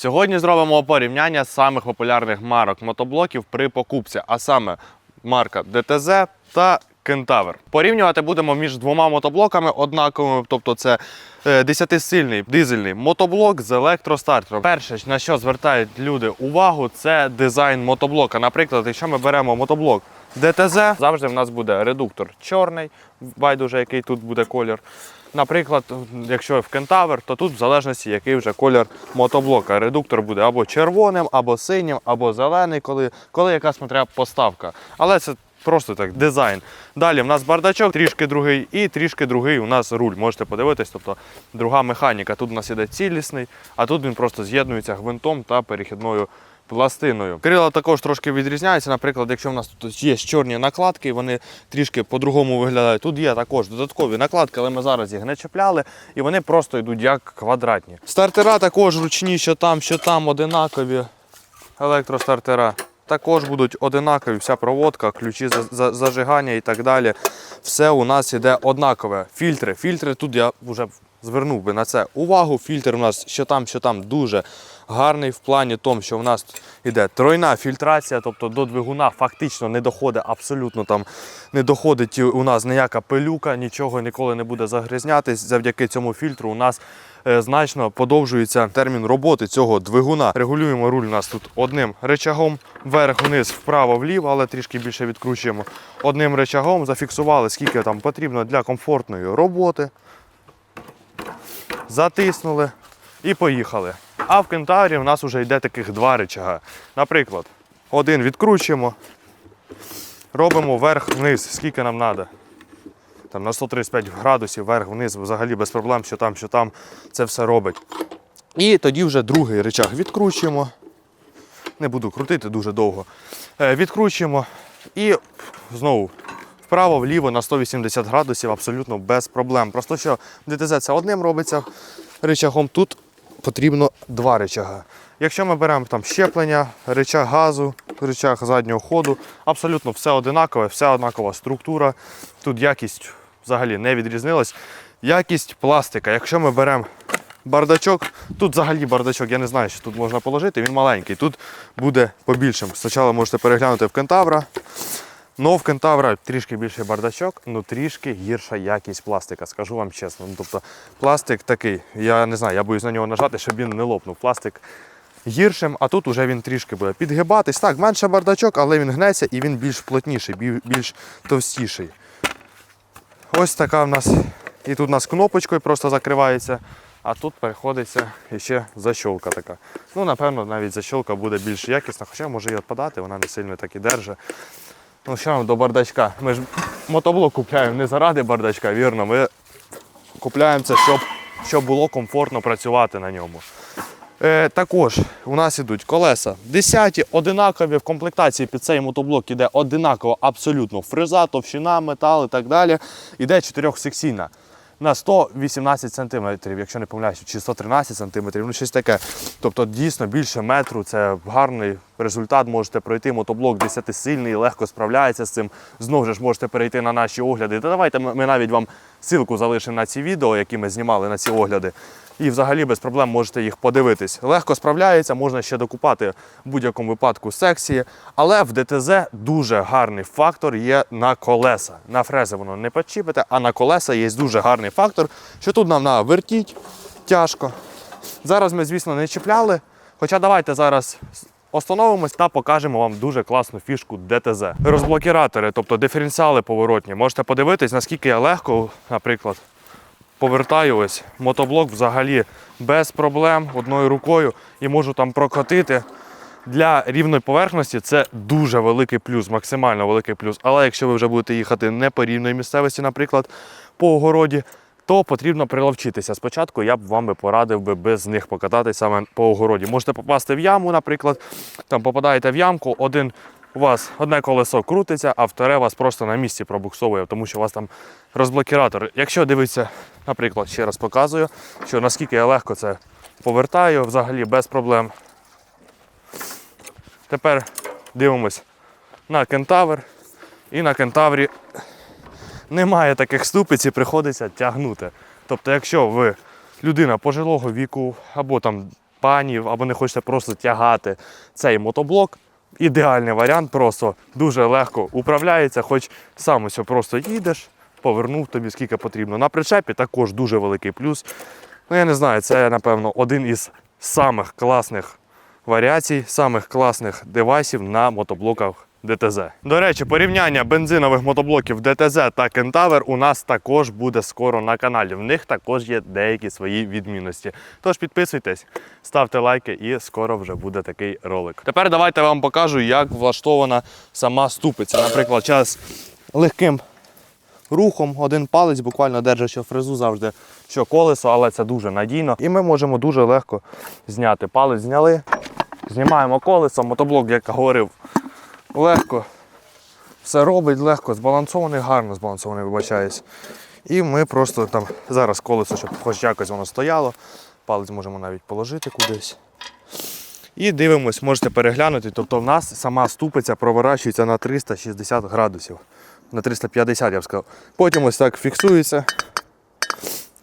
Сьогодні зробимо порівняння самих популярних марок мотоблоків при покупці, а саме марка DTZ та Кентавр. Порівнювати будемо між двома мотоблоками однаковими, тобто це е, 10-сильний дизельний мотоблок з електростартером. Перше, на що звертають люди увагу, це дизайн мотоблока. Наприклад, якщо ми беремо мотоблок DTZ, завжди в нас буде редуктор чорний, байдуже який тут буде колір. Наприклад, якщо в кентавр, то тут в залежності, який вже колір мотоблока. Редуктор буде або червоним, або синім, або зелений, коли, коли яка смотря поставка. Але це просто так, дизайн. Далі в нас бардачок, трішки другий, і трішки другий у нас руль. Можете подивитись, тобто друга механіка. Тут у нас іде цілісний, а тут він просто з'єднується гвинтом та перехідною пластиною. Крила також трошки відрізняються. Наприклад, якщо в нас тут є чорні накладки, вони трішки по-другому виглядають. Тут є також додаткові накладки, але ми зараз їх не чіпляли, і вони просто йдуть як квадратні. Стартера також ручні, що там, що там, одинакові. Електростартера. Також будуть одинакові, вся проводка, ключі за- за- зажигання і так далі. Все у нас іде однакове. Фільтри. Фільтри тут я вже звернув би на це увагу. Фільтр у нас що там, що там дуже гарний в плані тому, що в нас іде тройна фільтрація, тобто до двигуна фактично не доходить абсолютно там не доходить у нас ніяка пилюка, нічого ніколи не буде загрізнятись. Завдяки цьому фільтру у нас е, значно подовжується термін роботи цього двигуна. Регулюємо руль у нас тут одним речагом, вверх-вниз, вправо-вліво, але трішки більше відкручуємо. Одним речагом зафіксували, скільки там потрібно для комфортної роботи. Затиснули і поїхали. А в кентаврі у нас вже йде таких два речага. Наприклад, один відкручуємо, робимо вверх-вниз, скільки нам треба. Там на 135 градусів вверх-вниз, взагалі без проблем, що там, що там, це все робить. І тоді вже другий речаг відкручуємо. Не буду крутити дуже довго. Е, Відкручуємо і знову вправо-вліво на 180 градусів абсолютно без проблем. Просто що ДТЗ це одним робиться речагом, тут потрібно два речага. Якщо ми беремо там щеплення, речаг газу, речаг заднього ходу, абсолютно все одинакове, вся однакова структура. Тут якість взагалі не відрізнилась. Якість пластика. Якщо ми беремо бардачок, тут взагалі бардачок, я не знаю, що тут можна положити, він маленький. Тут буде побільшим. Спочатку можете переглянути в кентавра. Но в кентавра трішки більший бардачок, ну трішки гірша якість пластика, скажу вам чесно. Ну, тобто пластик такий, я не знаю, я боюсь на нього нажати, щоб він не лопнув. Пластик гіршим, а тут уже він трішки буде підгибатись. Так, менше бардачок, але він гнеться і він більш плотніший, більш товстіший. Ось така в нас. І тут у нас кнопочкою просто закривається, а тут переходиться ще защолка така. Ну, напевно, навіть защолка буде більш якісна, хоча може і відпадати, вона не сильно так і держить. Ну, що нам до бардачка? Ми ж мотоблок купляємо не заради бардачка, вірно. Ми купляємо це, щоб, щоб було комфортно працювати на ньому. Е, також у нас ідуть колеса 10, одинакові в комплектації під цей мотоблок іде одинаково абсолютно фреза, товщина, метал і так далі. Іде чотирьохсекційна на 118 см, якщо не помиляюся, чи 113 см, ну щось таке. Тобто дійсно більше метру, це гарний результат. Можете пройти мотоблок 10-сильний, легко справляється з цим. Знову ж можете перейти на наші огляди. Та давайте ми навіть вам ссылку залишимо на ці відео, які ми знімали на ці огляди. І взагалі без проблем можете їх подивитись. Легко справляється, можна ще докупати в будь-якому випадку секції. Але в ДТЗ дуже гарний фактор є на колеса. На фрези воно не почіпите, а на колеса є дуже гарний фактор, що тут нам на вертіть тяжко. Зараз ми, звісно, не чіпляли. Хоча давайте зараз остановимось та покажемо вам дуже класну фішку ДТЗ. Розблокіратори, тобто диференціали поворотні. Можете подивитись, наскільки я легко, наприклад, повертаю ось мотоблок взагалі без проблем одною рукою і можу там прокотити. Для рівної поверхності це дуже великий плюс, максимально великий плюс. Але якщо ви вже будете їхати не по рівної місцевості, наприклад, по огороді, то потрібно приловчитися. Спочатку я б вам би порадив би без них покататись саме по огороді. Можете попасти в яму, наприклад, там попадаєте в ямку, один у вас одне колесо крутиться, а вторе вас просто на місці пробуксовує, тому що у вас там розблокіратор. Якщо дивитися, наприклад, ще раз показую, що наскільки я легко це повертаю, взагалі без проблем. Тепер дивимось на кентавр. І на кентаврі немає таких ступиць і приходиться тягнути. Тобто, якщо ви людина пожилого віку або там пані, або не хочете просто тягати цей мотоблок. Ідеальний варіант, просто дуже легко управляється, хоч сам ось просто їдеш, повернув тобі скільки потрібно. На причепі також дуже великий плюс. Ну, я не знаю, це, напевно, один із самих класних варіацій, самих класних девайсів на мотоблоках ДТЗ. До речі, порівняння бензинових мотоблоків ДТЗ та Кентавер у нас також буде скоро на каналі. В них також є деякі свої відмінності. Тож підписуйтесь, ставте лайки і скоро вже буде такий ролик. Тепер давайте вам покажу, як влаштована сама ступиця. Наприклад, час легким рухом, один палець, буквально держачи фрезу завжди, що колесо, але це дуже надійно. І ми можемо дуже легко зняти. Палець зняли, знімаємо колесо, мотоблок, як говорив, легко. Все робить легко, збалансований, гарно збалансований, вибачаюсь. І ми просто там зараз колесо, щоб хоч якось воно стояло. Палець можемо навіть положити кудись. І дивимось, можете переглянути. Тобто в нас сама ступиця проворачується на 360 градусів. На 350, я б сказав. Потім ось так фіксується.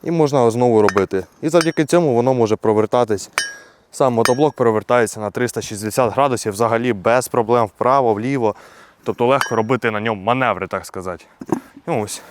І можна знову робити. І завдяки цьому воно може провертатись. Сам мотоблок перевертається на 360 градусів взагалі без проблем вправо, вліво. Тобто легко робити на ньому маневри, так сказати. І ось.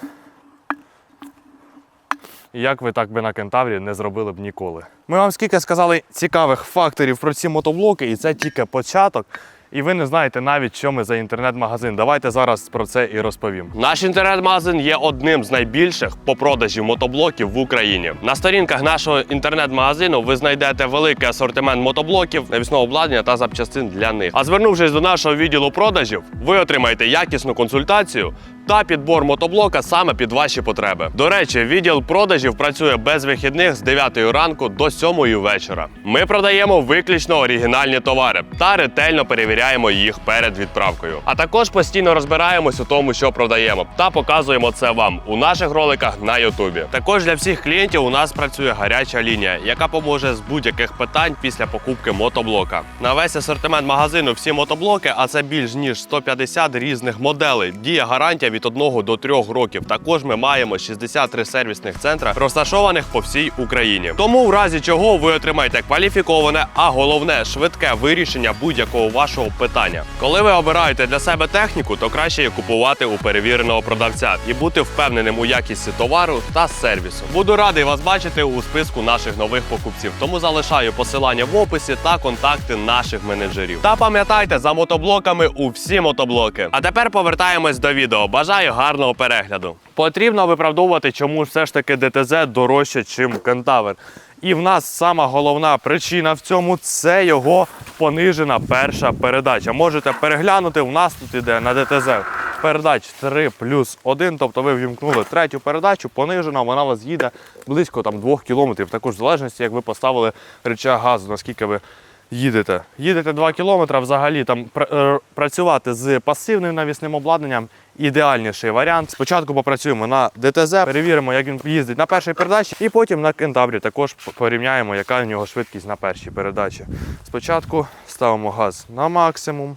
Як ви так би на кентаврі не зробили б ніколи. Ми вам скільки сказали цікавих факторів про ці мотоблоки, і це тільки початок. І ви не знаєте навіть, що ми за інтернет-магазин. Давайте зараз про це і розповім. Наш інтернет-магазин є одним з найбільших по продажі мотоблоків в Україні. На сторінках нашого інтернет-магазину ви знайдете великий асортимент мотоблоків, навісного обладнання та запчастин для них. А звернувшись до нашого відділу продажів, ви отримаєте якісну консультацію. Та підбор мотоблока саме під ваші потреби. До речі, відділ продажів працює без вихідних з 9 ранку до 7 вечора. Ми продаємо виключно оригінальні товари та ретельно перевіряємо їх перед відправкою. А також постійно розбираємось у тому, що продаємо, та показуємо це вам у наших роликах на Ютубі. Також для всіх клієнтів у нас працює гаряча лінія, яка поможе з будь-яких питань після покупки мотоблока. На весь асортимент магазину всі мотоблоки, а це більш ніж 150 різних моделей. Діє гарантія 1 до 3 років. Також ми маємо 63 сервісних центра, розташованих по всій Україні. Тому, в разі чого, ви отримаєте кваліфіковане, а головне швидке вирішення будь-якого вашого питання. Коли ви обираєте для себе техніку, то краще її купувати у перевіреного продавця і бути впевненим у якісті товару та сервісу. Буду радий вас бачити у списку наших нових покупців. Тому залишаю посилання в описі та контакти наших менеджерів. Та пам'ятайте за мотоблоками у всі мотоблоки. А тепер повертаємось до відео. Бажаю гарного перегляду. Потрібно виправдовувати, чому все ж таки ДТЗ дорожче, ніж Кентавер. І в нас сама головна причина в цьому це його понижена перша передача. Можете переглянути, у нас тут іде на ДТЗ передач 3 плюс 1, тобто ви вімкнули третю передачу, понижена, вона вас їде близько там, 2 кілометрів. Також в залежності, як ви поставили рычаг газу, наскільки ви їдете. Їдете 2 кілометри, взагалі там е, працювати з пасивним навісним обладнанням ідеальніший варіант. Спочатку попрацюємо на ДТЗ, перевіримо, як він їздить на першій передачі, і потім на кентаврі також порівняємо, яка у нього швидкість на першій передачі. Спочатку ставимо газ на максимум.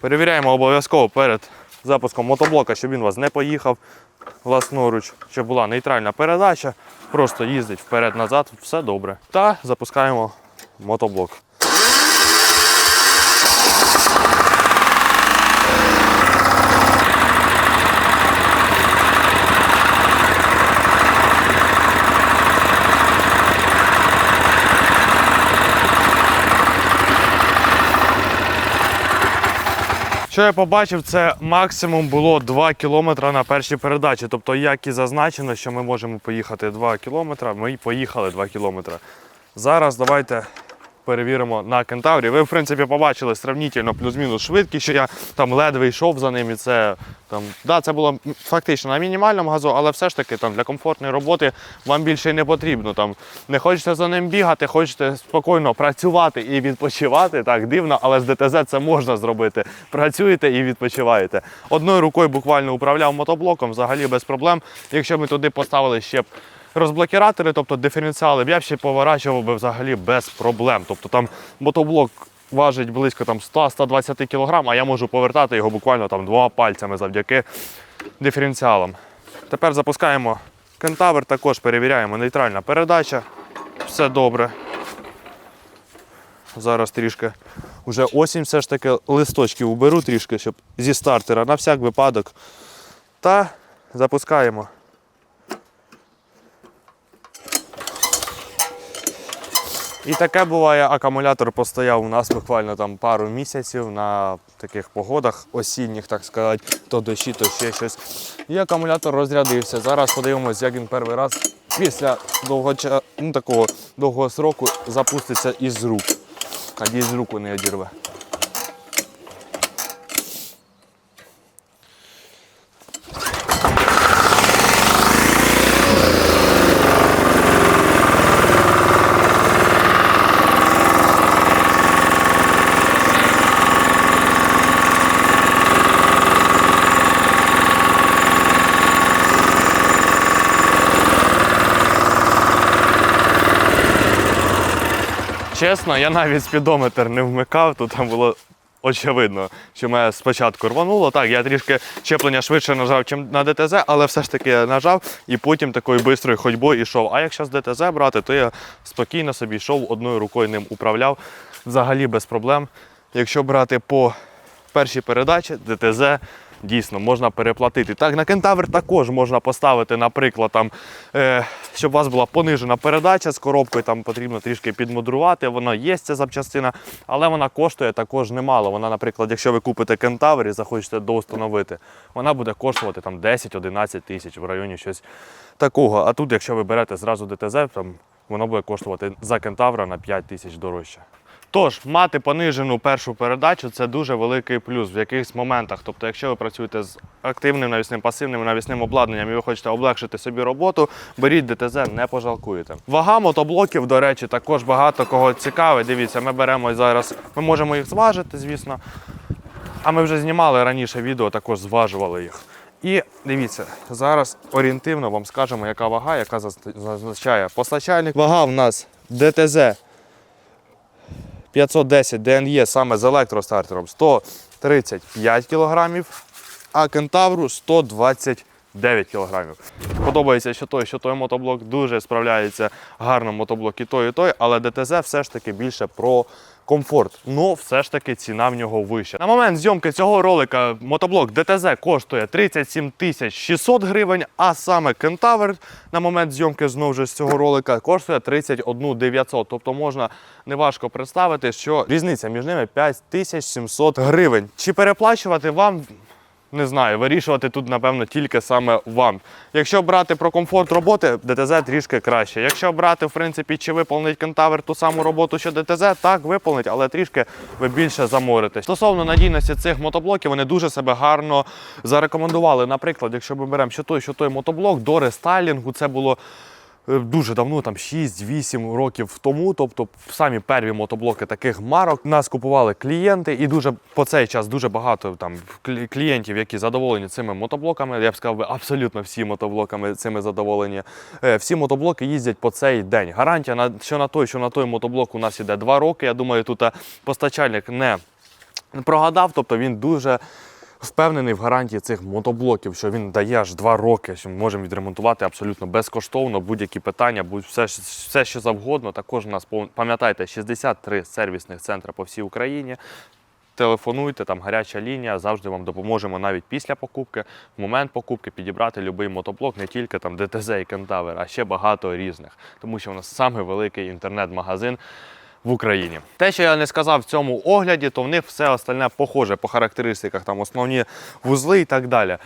Перевіряємо обов'язково перед запуском мотоблока, щоб він вас не поїхав власноруч, щоб була нейтральна передача. Просто їздить вперед-назад, все добре. Та запускаємо мотоблок. Що я побачив, це максимум було 2 кілометри на першій передачі. Тобто, як і зазначено, що ми можемо поїхати 2 кілометри, ми поїхали 2 кілометри. Зараз давайте перевіримо на кентаврі. Ви, в принципі, побачили сравнительно плюс-мінус швидкість, що я там ледве йшов за ним. І це там, да, це було фактично на мінімальному газу, але все ж таки там для комфортної роботи вам більше не потрібно. Там не хочете за ним бігати, хочете спокійно працювати і відпочивати. Так дивно, але з ДТЗ це можна зробити. Працюєте і відпочиваєте. Одною рукою буквально управляв мотоблоком, взагалі без проблем. Якщо ми туди поставили ще б розблокіратори, тобто диференціали, я ще поворачував би взагалі без проблем. Тобто там мотоблок важить близько там 100-120 кг, а я можу повертати його буквально там двома пальцями завдяки диференціалам. Тепер запускаємо кентавр, також перевіряємо нейтральна передача. Все добре. Зараз трішки вже осінь, все ж таки листочки уберу трішки, щоб зі стартера на всяк випадок. Та запускаємо. І таке буває, акумулятор постояв у нас буквально там пару місяців на таких погодах осінніх, так сказати, то дощі, то ще щось. І акумулятор розрядився. Зараз подивимось, як він перший раз після довгоча... ну, такого довгого сроку запуститься із рук. Тоді з руку не одірве. Чесно, я навіть спідометр не вмикав, то там було очевидно, що мене спочатку рвануло. Так, я трішки щеплення швидше нажав, ніж на ДТЗ, але все ж таки я нажав і потім такою бистрою ходьбою йшов. А якщо з ДТЗ брати, то я спокійно собі йшов, одною рукою ним управляв взагалі без проблем. Якщо брати по першій передачі, ДТЗ. Дійсно, можна переплатити. Так, на кентавр також можна поставити, наприклад, там, е, щоб у вас була понижена передача з коробкою, там потрібно трішки підмудрувати. Воно є ця запчастина, але вона коштує також немало. Вона, наприклад, якщо ви купите кентавр і захочете доустановити, вона буде коштувати там 10-11 тисяч в районі щось такого. А тут, якщо ви берете зразу ДТЗ, там воно буде коштувати за кентавра на 5 тисяч дорожче. Тож, мати понижену першу передачу це дуже великий плюс в якихось моментах. Тобто, якщо ви працюєте з активним навісним, пасивним навісним обладнанням і ви хочете облегшити собі роботу, беріть ДТЗ, не пожалкуєте. Вага мотоблоків, до речі, також багато кого цікавить. Дивіться, ми беремо зараз, ми можемо їх зважити, звісно. А ми вже знімали раніше відео, також зважували їх. І дивіться, зараз орієнтивно вам скажемо, яка вага, яка зазначає постачальник. Вага в нас ДТЗ 510 ДНЄ саме з електростартером 135 кг, а кентавру 120 кг. Подобається, що той, що той мотоблок дуже справляється гарно мотоблок і той, і той, але ДТЗ все ж таки більше про комфорт. Ну, все ж таки ціна в нього вища. На момент зйомки цього ролика мотоблок ДТЗ коштує 37 тисяч 600 гривень, а саме кентавр на момент зйомки знову ж з цього ролика коштує 31 900. Тобто можна неважко представити, що різниця між ними 5700 гривень. Чи переплачувати вам? Не знаю, вирішувати тут, напевно, тільки саме вам. Якщо брати про комфорт роботи, ДТЗ трішки краще. Якщо брати, в принципі, чи виповнить кентавр ту саму роботу, що ДТЗ, так, виповнить, але трішки ви більше заморитесь. Стосовно надійності цих мотоблоків, вони дуже себе гарно зарекомендували. Наприклад, якщо ми беремо що той, що той мотоблок до рестайлінгу, це було. Е, Дуже давно, там 6-8 років тому, тобто самі перві мотоблоки таких марок нас купували клієнти, і дуже по цей час дуже багато там клієнтів, які задоволені цими мотоблоками. Я б сказав, абсолютно всі мотоблоками цими задоволені. Е, Всі мотоблоки їздять по цей день. Гарантія на що на той, що на той мотоблок у нас іде 2 роки. Я думаю, тут е, постачальник не прогадав, тобто він дуже впевнений в гарантії цих мотоблоків, що він дає аж два роки, що ми можемо відремонтувати абсолютно безкоштовно будь-які питання, будь все, все що завгодно. Також у нас пам'ятайте 63 сервісних центри по всій Україні. Телефонуйте, там гаряча лінія, завжди вам допоможемо навіть після покупки, в момент покупки підібрати будь-який мотоблок, не тільки там ДТЗ і Кентавер, а ще багато різних. Тому що у нас самий великий інтернет-магазин в Україні. Те, що я не сказав в цьому огляді, то в них все остальне похоже по характеристиках, там основні вузли і так далі.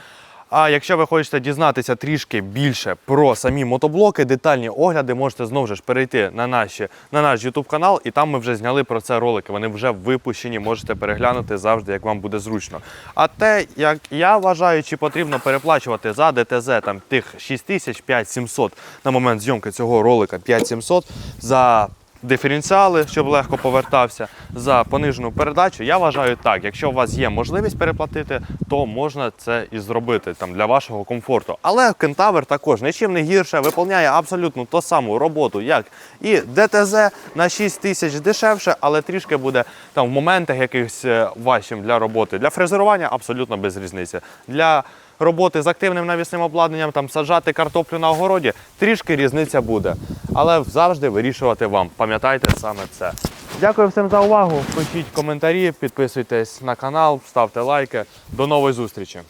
А якщо ви хочете дізнатися трішки більше про самі мотоблоки, детальні огляди, можете знову ж перейти на, наші, на наш YouTube канал, і там ми вже зняли про це ролики. Вони вже випущені, можете переглянути завжди, як вам буде зручно. А те, як я вважаю, чи потрібно переплачувати за ДТЗ там тих 6 тисяч 5700 на момент зйомки цього ролика 5700 за диференціали, щоб легко повертався за понижену передачу. Я вважаю так, якщо у вас є можливість переплатити, то можна це і зробити там для вашого комфорту. Але кентавр також нічим не гірше, виконує абсолютно ту саму роботу, як і ДТЗ на 6 тисяч дешевше, але трішки буде там в моментах якихось е, важчим для роботи. Для фрезерування абсолютно без різниці. Для роботи з активним навісним обладнанням, там саджати картоплю на огороді, трішки різниця буде. Але завжди вирішувати вам. Пам'ятайте саме це. Дякую всім за увагу. Пишіть коментарі, підписуйтесь на канал, ставте лайки. До нової зустрічі!